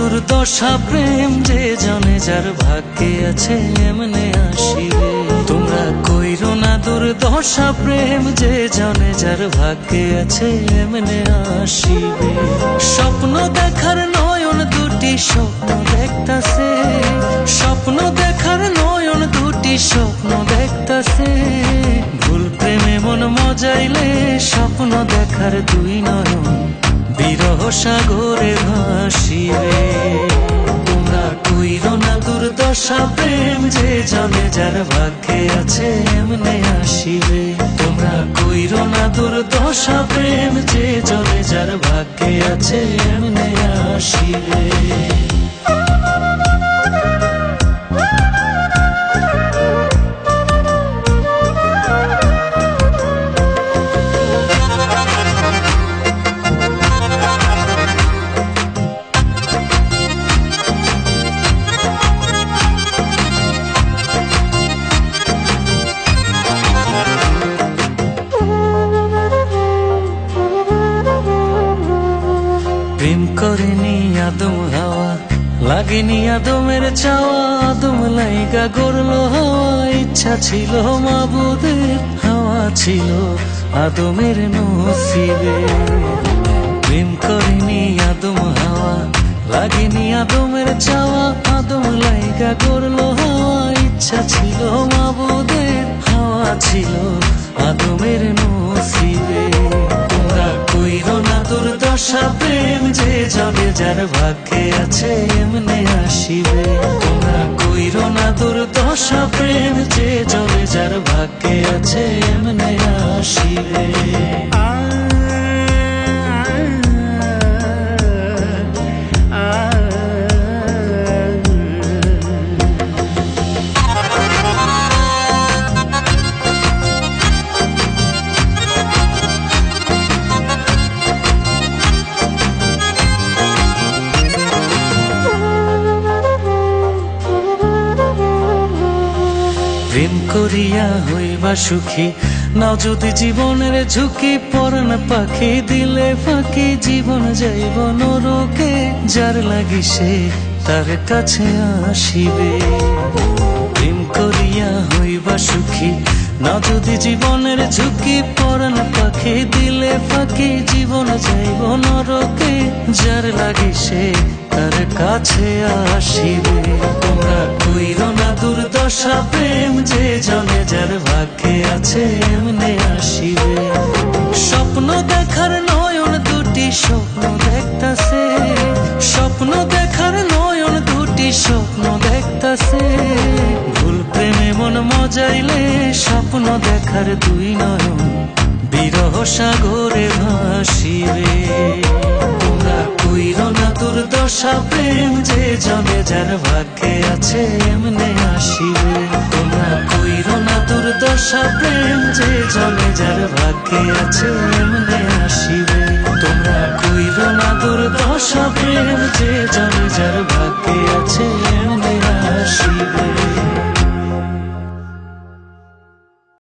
দুর্দশা প্রেম যে জনে যার ভাগ্যে আছে, এমনে আসিবে। তোমরা কইরো না দুর্দশা প্রেম যে জনে যার ভাগ্যে আছে, এমনে আসিবে। স্বপ্ন দেখার নয়ন দুটি স্বপ্ন দেখতাছে। স্বপ্ন দেখার নয়ন দুটি স্বপ্ন দেখতাছে। ভুল প্রেমে মন মজাইলে স্বপ্ন দেখার দুই নয়ন বিরহ সাগরে ভাসিবে। তোমরা কুইর না দুর্দশা প্রেম যে জানে যার ভাগ্যে আছে এমনে আসিবে। তোমরা কইর না দুর্দশা প্রেম যে জনে যার ভাগ্যে আছে এমনে আসিবে। প্রেম করেনি আদম হাওয়া, লাগেনি আদমের চাওয়া, আদম লাইগা গড়লো হাওয়া, ইচ্ছা ছিল মাবুদের, হাওয়া ছিল আদমের নসিবে। প্রেম করেনি আদম হাওয়া, লাগেনি আদমের চাওয়া, আদম লাইগা গড়লো হাওয়া, ইচ্ছা ছিল মাবুদের, হাওয়া ছিল আদমের দুর্দশা প্রেম যে যাবে যার ভাগ্যে আছে এমনে আসিবে। তোমরা কইর না দুর্দশা প্রেম যে যাবে যার ভাগ্যে আছে এমনে আসিবে। প্রেম করিয়া হইবা সুখী। নাও যদি জীবনের ঝুঁকি পরাণ পাখি, দিলে ফাঁকি জীবন যাইব নরকে। যার লাগি সে তার কাছে আসিবে। প্রেম করিয়া হইবা সুখী। না যদি জীবনের ঝুঁকি পরাণ পাখি, দিলে ফাঁকি জীবন যাইব নরকে। যার লাগি সে তার কাছে আসিবে। তোমরা কইরো না দুর্দশা প্রেম যে জনে যার ভাগ্যে আছে, এমনে আসিবে। স্বপ্ন দেখার নয়ন দুটি স্বপ্ন দেখতাছে। স্বপ্ন দেখার নয়ন দুটি স্বপ্ন দেখতাছে। ভুল প্রেমে মন মজাইলে স্বপ্ন দেখার দুই নয়ন বিরহ সাগরে ভাসিবে। ভালোবাসা প্রেম যে জমে, যার ভাগ্যে আছে এমনে আসিবে তোমরা কইর না দুর্দশা, প্রেম যে জমে, যার ভাগ্যে আছে এমনে আসিবে তোমরা কইর না দুর্দশা, প্রেম যে জমে, যার ভাগ্যে আছে এমনে আসিবে